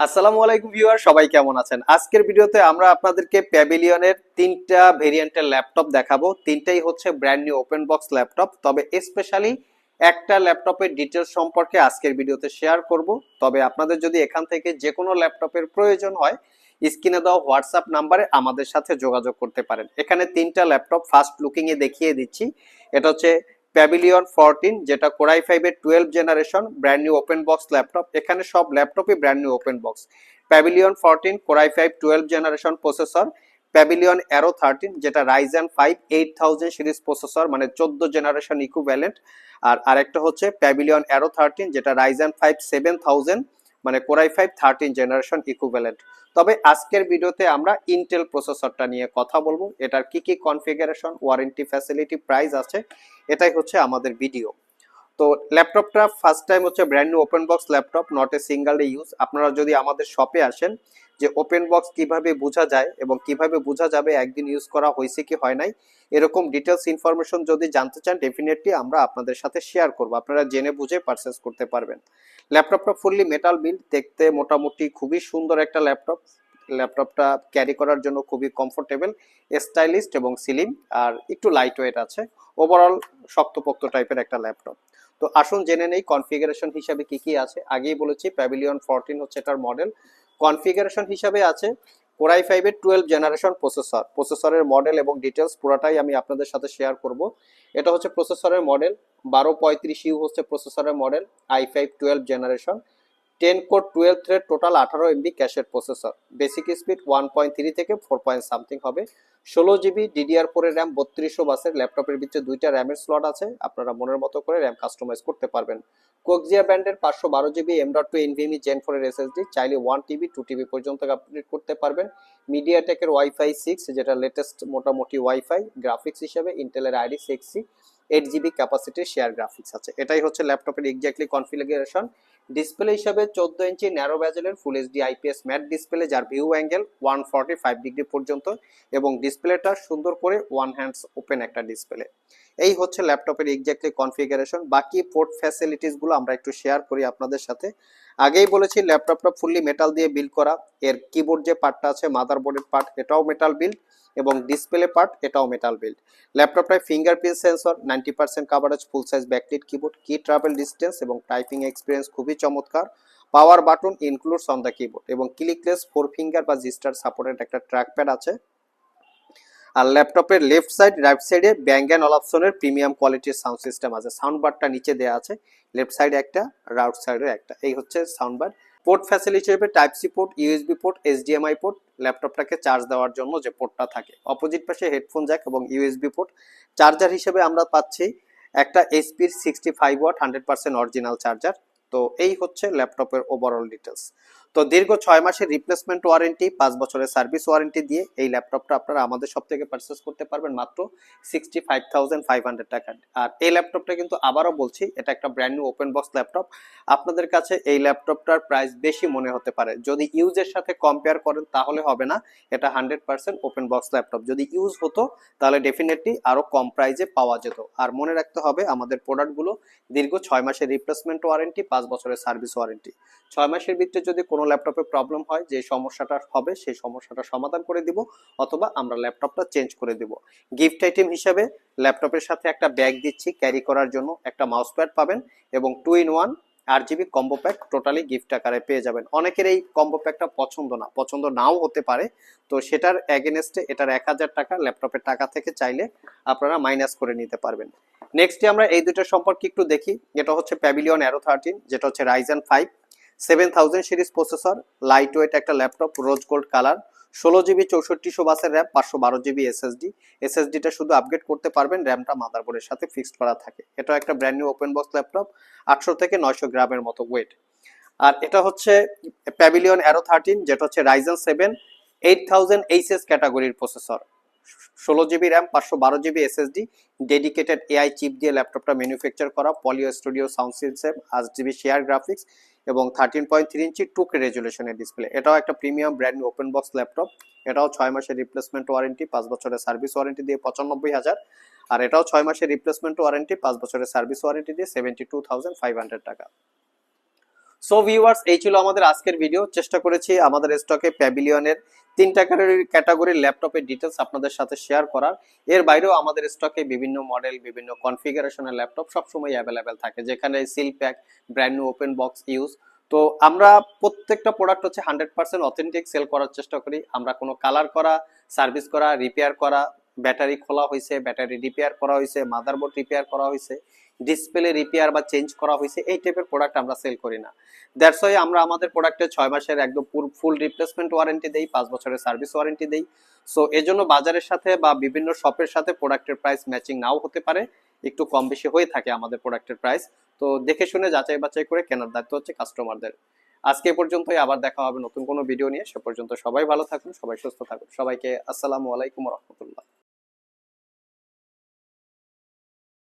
আসসালামু আলাইকুম ভিউয়ার, সবাই কেমন আছেন? আজকের ভিডিওতে আমরা আপনাদেরকে প্যাভিলিয়নের তিনটা ভেরিয়েন্টের ল্যাপটপ দেখাবো। তিনটাই হচ্ছে brand new open box laptop, তবে স্পেশালি একটা ল্যাপটপের ডিটেলস সম্পর্কে আজকের ভিডিওতে শেয়ার করব। তবে আপনাদের যদি এখান থেকে যে কোনো ল্যাপটপের প্রয়োজন হয়, স্ক্রিনে দেওয়া হোয়াটসঅ্যাপ নাম্বারে আমাদের সাথে যোগাযোগ করতে পারেন। এখানে তিনটা ল্যাপটপ ফার্স্ট লুকিং এ দেখিয়ে দিচ্ছি। এটা হচ্ছে প্যাভিলিয়ন ফোরটিন যেটা কোরাই ফাইভের twelve generation brand new open box laptop এখানে সব ল্যাপটপই brand new open box Pavilion fourteen Core i five twelve generation processor Pavilion Aero thirteen যেটা Ryzen five eight thousand series processor মানে চোদ্দ generation equivalent আর আরেকটা হচ্ছে Pavilion Aero thirteen যেটা Ryzen five seven thousand মানে Core i five thirteen generation equivalent তবে আজকের ভিডিওতে আমরা ইন্টেল প্রসেসরটা নিয়ে কথা বলব। এটার কি কি কনফিগারেশন ওয়ারেন্টি ফ্যাসিলিটি প্রাইস আছে এটাই হচ্ছে আমাদের ভিডিও তো ল্যাপটপটা ফার্স্ট টাইম হচ্ছে brand new open box laptop not a single use আপনারা যদি আমাদের শপে আসেন যে ওপেন বক্স কীভাবে বোঝা যায় এবং কীভাবে বোঝা যাবে একদিন ইউজ করা হয়েছে কি হয় নাই, এরকম ডিটেলস ইনফরমেশন যদি জানতে চান ডেফিনেটলি আমরা আপনাদের সাথে শেয়ার করব। আপনারা জেনে বুঝে পারচেস করতে পারবেন। ল্যাপটপটা ফুললি মেটাল বিল্ড দেখতে মোটামুটি খুবই সুন্দর একটা ল্যাপটপ। ল্যাপটপটা ক্যারি করার জন্য খুবই কমফোর্টেবল স্টাইলিস্ট এবং সিলিম আর একটু লাইট ওয়েট আছে। ওভারঅল শক্তপোক্ত টাইপের একটা ল্যাপটপ। তো আসুন জেনে নেই কনফিগারেশন হিসাবে কি কি আছে। আগেই বলেছি প্যাভিলিয়ন ফোরটিন হচ্ছে এটার মডেল কনফিগারেশন হিসাবে আছে কোরাই ফাইভের টুয়েলভ জেনারেশন প্রসেসর প্রসেসরের মডেল এবং ডিটেলস পুরোটাই আমি আপনাদের সাথে শেয়ার করব। এটা হচ্ছে প্রসেসরের মডেল বারো পঁয়ত্রিশ ইউ হচ্ছে প্রসেসরের model I five twelve generation ten core twelve thread total আঠারো এমবি ক্যাশের processor. Basic speed one point three থেকে ফোর পয়েন্ট সামথিং হবে। ষোলো জিবি ডিডিআর ফোরের র্যাম বত্রিশশো বাসের ল্যাপটপের ভিতরে দুইটা র্যামের স্লট আছে। আপনারা মনের মতো করে র্যাম কাস্টমাইজ করতে পারবেন। কোকজিয়া ব্যান্ডের পাঁচশো বারো GB M dot two NVMe gen ফোরের এসএসডি চাইলে ওয়ান টিবি টু টিবি পর্যন্ত আপডেট করতে পারবেন। মিডিয়াটেকের ওয়াইফাই সিক্স যেটা লেটেস্ট মোটামুটি ওয়াইফাই গ্রাফিক্স হিসাবে ইন্টেলের আইডি সিক্সি এইট জিবি ক্যাপাসিটির শেয়ার গ্রাফিক্স আছে। এটাই হচ্ছে ল্যাপটপের এক্স্যাক্টলি কনফিগারেশন ডিসপ্লে হিসাবে চোদ্দ ইঞ্চি narrow ব্যাজেলের full HD IPS matte display যার view angle one forty five degree পর্যন্ত এবং ডিসপ্লেটা সুন্দর করে ওয়ান হ্যান্ডস ওপেন একটা ডিসপ্লে এই হচ্ছে ল্যাপটপের এক্স্যাক্টলি কনফিগারেশন বাকি পোর্ট ফ্যাসিলিটিসগুলো আমরা একটু শেয়ার করি আপনাদের সাথে। আগেই বলেছি, ল্যাপটপটা ফুললি মেটাল দিয়ে বিল্ড করা। এর কিবোর্ড যে পার্টটা আছে মাদারবোর্ডের পার্ট এটাও মেটাল বিল্ড এবং ডিসপ্লে পার্ট এটাও metal build ল্যাপটপটায় fingerprint sensor ninety percent coverage full size backlit keyboard key travel distance এবং টাইপিং এক্সপিরিয়েন্স খুবই চমৎকার। Power button includes on the keyboard এবং ক্লিকলেস ফোর ফিঙ্গার বা জিস্টার সাপোর্টেড একটা trackpad আছে। আর ল্যাপটপের লেফট সাইড রাইট সাইডে ব্যাঙ্গ অ্যান্ড অলাপসনের প্রিমিয়াম কোয়ালিটির সাউন্ড সিস্টেম আছে। সাউন্ড বারটা নিচে দেওয়া আছে। লেফট সাইডে একটা রাউট সাইডে একটা। এই হচ্ছে সাউন্ড বার পোর্ট ফ্যাসিলিটি হিসেবে type C port USB port HDMI port ল্যাপটপটাকে charge দেওয়ার জন্য যে পোর্টটা থাকে। অপোজিট পাশে হেডফোন জ্যাক এবং ইউএসবি পোর্ট চার্জার হিসেবে আমরা পাচ্ছি একটা এইচপির sixty five watt hundred percent original charger তো এই হচ্ছে ল্যাপটপের ওভারঅল ডিটেলস তো দীর্ঘ ছয় মাসের রিপ্লেসমেন্ট ওয়ারেন্টি পাঁচ বছরের সার্ভিস ওয়ারেন্টি দিয়ে এই ল্যাপটপটা আপনারা আমাদের সব থেকে পারচেস করতে পারবেন মাত্র sixty five thousand five hundred টাকা। আর এই ল্যাপটপটা কিন্তু আবারও বলছি, এটা একটা brand new open box laptop আপনাদের কাছে এই ল্যাপটপটার প্রাইস বেশি মনে হতে পারে। যদি ইউজের সাথে কম্পেয়ার করেন, তাহলে হবে না, এটা hundred percent open box laptop যদি ইউজ হতো, তাহলে ডেফিনেটলি আরও কম প্রাইজে পাওয়া যেত। আর মনে রাখতে হবে, আমাদের প্রোডাক্টগুলো দীর্ঘ ছয় মাসের রিপ্লেসমেন্ট ওয়ারেন্টি পাঁচ বছরের সার্ভিস ওয়ারেন্টি ছয় মাসের ভিতরে যদি কোনো ল্যাপটপে প্রবলেম হয়, যে সমস্যাটা হবে, সেই সমস্যাটা সমাধান করে দিব, অথবা আমরা ল্যাপটপটা চেঞ্জ করে দিব। গিফট আইটেম হিসেবে ল্যাপটপের সাথে একটা ব্যাগ দিচ্ছি ক্যারি করার জন্য একটা মাউস প্যাড পাবেন এবং টু ইন ওয়ান আট GB combo pack totally gift আকারে পেয়ে যাবেন। অনেকের এই কম্বো প্যাকটা পছন্দ না, পছন্দ নাও হতে পারে। তো সেটার অ্যাগেনেস্টে এটার এক হাজার টাকা ল্যাপটপের টাকা থেকে চাইলে আপনারা মাইনাস করে নিতে পারবেন। নেক্সটে আমরা এই দুটো সম্পর্কে একটু দেখি। এটা হচ্ছে প্যাভিলিয়ন অ্যারো থার্টিন যেটা হচ্ছে Ryzen five seven thousand series processor light weight একটা ল্যাপটপ রোজ গোল্ড কালার ষোলো জিবি চৌষট্টিশো বাসের র্যাম পাঁচশো বারো জিবি এসএসডি এসএসডিটা শুধু আপগ্রেড করতে পারবেন র্যামটা মাদারবোর্ডের সাথে ফিক্সড করা থাকে। এটা একটা brand new open box laptop আটশো থেকে নয়শো গ্রামের মতো ওয়েট আর এটা হচ্ছে প্যাভিলিয়ন অ্যারো থার্টিন যেটা হচ্ছে Ryzen seven eight thousand HS ক্যাটাগরির প্রসেসর ষোলো জিবি র্যাম পাঁচশো বারো GB SSD dedicated AI chip দিয়ে ল্যাপটপটা ম্যানুফ্যাকচার করা পলিও স্টুডিও সাউন্ড সিস্টেম আট জিবি শেয়ার গ্রাফিক্স এবং থার্টিন পয়েন্ট থ্রি ইঞ্চি টু কে রেজুলেশনের ডিসপ্লে এটাও একটা premium brand open box laptop এটাও ছয় মাসের রিপ্লেসমেন্ট ওয়ারেন্টি পাঁচ বছরের সার্ভিস ওয়ারেন্টি দিয়ে পঁচানব্বই হাজার। আর এটাও ছয় মাসের রিপ্লেসমেন্ট ওয়ারেন্টি পাঁচ বছরের সার্ভিস ওয়ারেন্টি দিয়ে seventy two thousand five hundred টাকা। সো ভিউয়ার্স এই ছিল আমাদের আজকের ভিডিও চেষ্টা করেছি আমাদের স্টকে প্যাভিলিয়নের তিনটা ক্যাটাগরির ল্যাপটপের ডিটেলস আপনাদের সাথে শেয়ার করার। এর বাইরেও আমাদের স্টকে বিভিন্ন মডেল বিভিন্ন কনফিগারেশনের ল্যাপটপ সবসময় অ্যাভেলেবেল থাকে, যেখানে seal pack brand new open box use তো আমরা প্রত্যেকটা প্রোডাক্ট হচ্ছে হান্ড্রেড পার্সেন্ট অথেন্টিক সেল করার চেষ্টা করি। আমরা কোনো কালার করা সার্ভিস করা রিপেয়ার করা ব্যাটারি খোলা হয়েছে, ব্যাটারি রিপেয়ার করা হয়েছে মাদারবোর্ড রিপেয়ার করা হয়েছে ডিসপ্লে রিপেয়ার বা চেঞ্জ করা হয়েছে, এই টাইপের প্রোডাক্ট আমরা সেল করি না। দ্যাটস ওয়াই আমরা আমাদের প্রোডাক্টে ছয় মাসের একদম ফুল রিপ্লেসমেন্ট ওয়ারেন্টি দেই, পাঁচ বছরের সার্ভিস ওয়ারেন্টি দেই। সো এজন্য বাজারের সাথে বা বিভিন্ন শপের সাথে প্রোডাক্টের প্রাইস ম্যাচিং নাও হতে পারে, একটু কম বেশি হয়ে থাকে আমাদের প্রোডাক্টের প্রাইস তো দেখে শুনে যাচাই বাছাই করে কেনার দায়িত্ব হচ্ছে কাস্টমারদের আজকে পর্যন্তই, আবার দেখা হবে নতুন কোনো ভিডিও নিয়ে। সে পর্যন্ত সবাই ভালো থাকুন, সবাই সুস্থ থাকুন। সবাইকে আসসালামু আলাইকুম রহমতুল্লাহ।